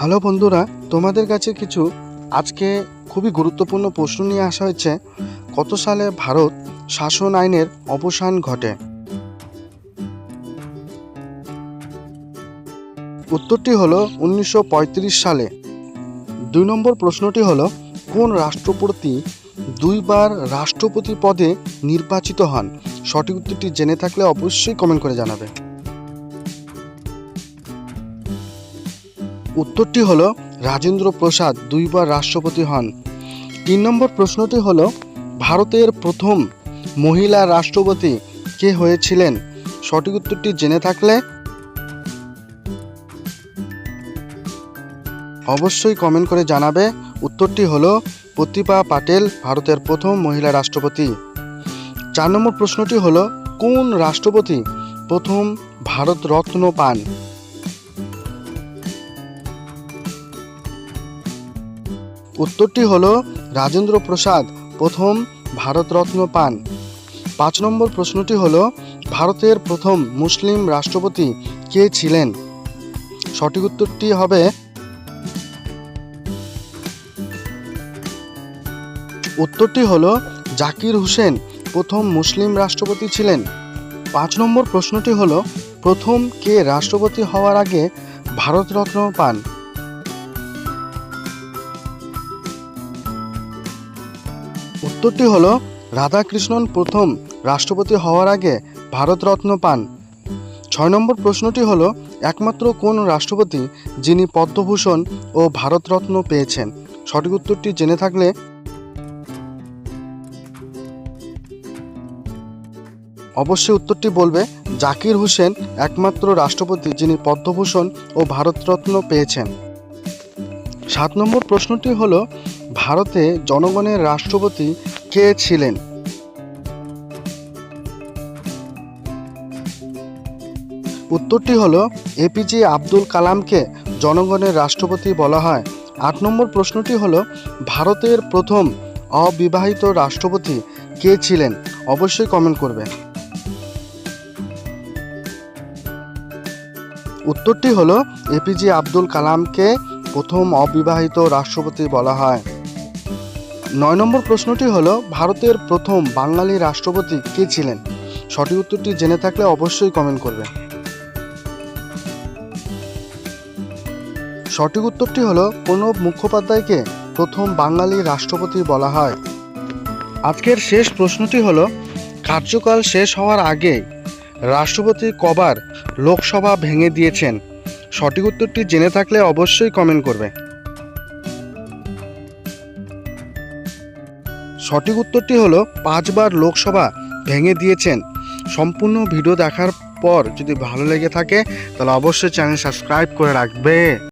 Hello বন্ধুরা, তোমাদের কাছে কিছু আজকে খুবই গুরুত্বপূর্ণ প্রশ্ন নিয়ে আসা হয়েছে, কত সালে ভারত শাসন আইনের অবসান ঘটে? উত্তরটি হলো উনিশশো পঁয়ত্রিশ সালে। দুই নম্বর প্রশ্নটি হলো, কোন রাষ্ট্রপতি দুইবার রাষ্ট্রপতি পদে নির্বাচিত হন? সঠিক উত্তরটি জেনে থাকলে অবশ্যই কমেন্ট করে জানাবে। উত্তরটি হলো, রাজেন্দ্র প্রসাদ দুইবার রাষ্ট্রপতি হন। তিন নম্বর প্রশ্নটি হলো, ভারতের প্রথম মহিলা রাষ্ট্রপতি কে হয়েছিলেন? সঠিক উত্তরটি জেনে থাকলে অবশ্যই কমেন্ট করে জানাবে। উত্তরটি হলো, প্রতিভা পাটেল ভারতের প্রথম মহিলা রাষ্ট্রপতি। চার নম্বর প্রশ্নটি হলো, কোন রাষ্ট্রপতি প্রথম ভারত রত্ন পান? উত্তরটি হল, রাজেন্দ্র প্রসাদ, প্রথম ভারতরত্ন পান। পাঁচ নম্বর প্রশ্নটি হল, ভারতের প্রথম মুসলিম রাষ্ট্রপতি কে ছিলেন? সঠিক উত্তরটি হবে, উত্তরটি হল, জাকির হোসেন, প্রথম মুসলিম রাষ্ট্রপতি ছিলেন। পাঁচ নম্বর প্রশ্নটি হল, প্রথম কে রাষ্ট্রপতি হওয়ার আগে ভারতরত্ন পান? উত্তরটি হল, রাধাকৃষ্ণন প্রথম রাষ্ট্রপতি হওয়ার আগে ভারতরত্ন পান। ছয় নম্বর প্রশ্নটি হলো, একমাত্র কোন রাষ্ট্রপতি যিনি পদ্মভূষণ ও ভারতরত্ন পেয়েছেন? সঠিক উত্তরটি জেনে থাকলে অবশ্যই উত্তরটি বলবে, জাকির হোসেন একমাত্র রাষ্ট্রপতি যিনি পদ্মভূষণ ও ভারতরত্ন পেয়েছেন। সাত নম্বর প্রশ্নটি হলো ভারতে জনগণের রাষ্ট্রপতি কে ছিলেন? উত্তরটি হলো এপিজে আব্দুল কালামকে জনগণের রাষ্ট্রপতি বলা হয়। আট নম্বর প্রশ্নটি হলো, ভারতের প্রথম অবিবাহিত রাষ্ট্রপতি কে ছিলেন? অবশ্যই কমেন্ট করবে উত্তরটি হলো এপিজে আব্দুল কালামকে প্রথম অবিবাহিত রাষ্ট্রপতি বলা হয়। নয় নম্বর প্রশ্নটি হলো, ভারতের প্রথম বাঙালি রাষ্ট্রপতি কে ছিলেন? সঠিক উত্তরটি জেনে থাকলে অবশ্যই কমেন্ট করবে সঠিক উত্তরটি হলো, প্রণব মুখোপাধ্যায়কে প্রথম বাঙালি রাষ্ট্রপতি বলা হয়। আজকের শেষ প্রশ্নটি হলো, কার্যকাল শেষ হওয়ার আগে রাষ্ট্রপতি কবার লোকসভা ভেঙে দিয়েছেন? সঠিক উত্তরটি জেনে থাকলে অবশ্যই কমেন্ট করবে। সঠিক উত্তরটি হলো, পাঁচবার লোকসভা ভেঙে দিয়েছেন। সম্পূর্ণ ভিডিও দেখার পর যদি ভালো লেগে থাকে, তাহলে অবশ্যই চ্যানেল সাবস্ক্রাইব করে রাখবে।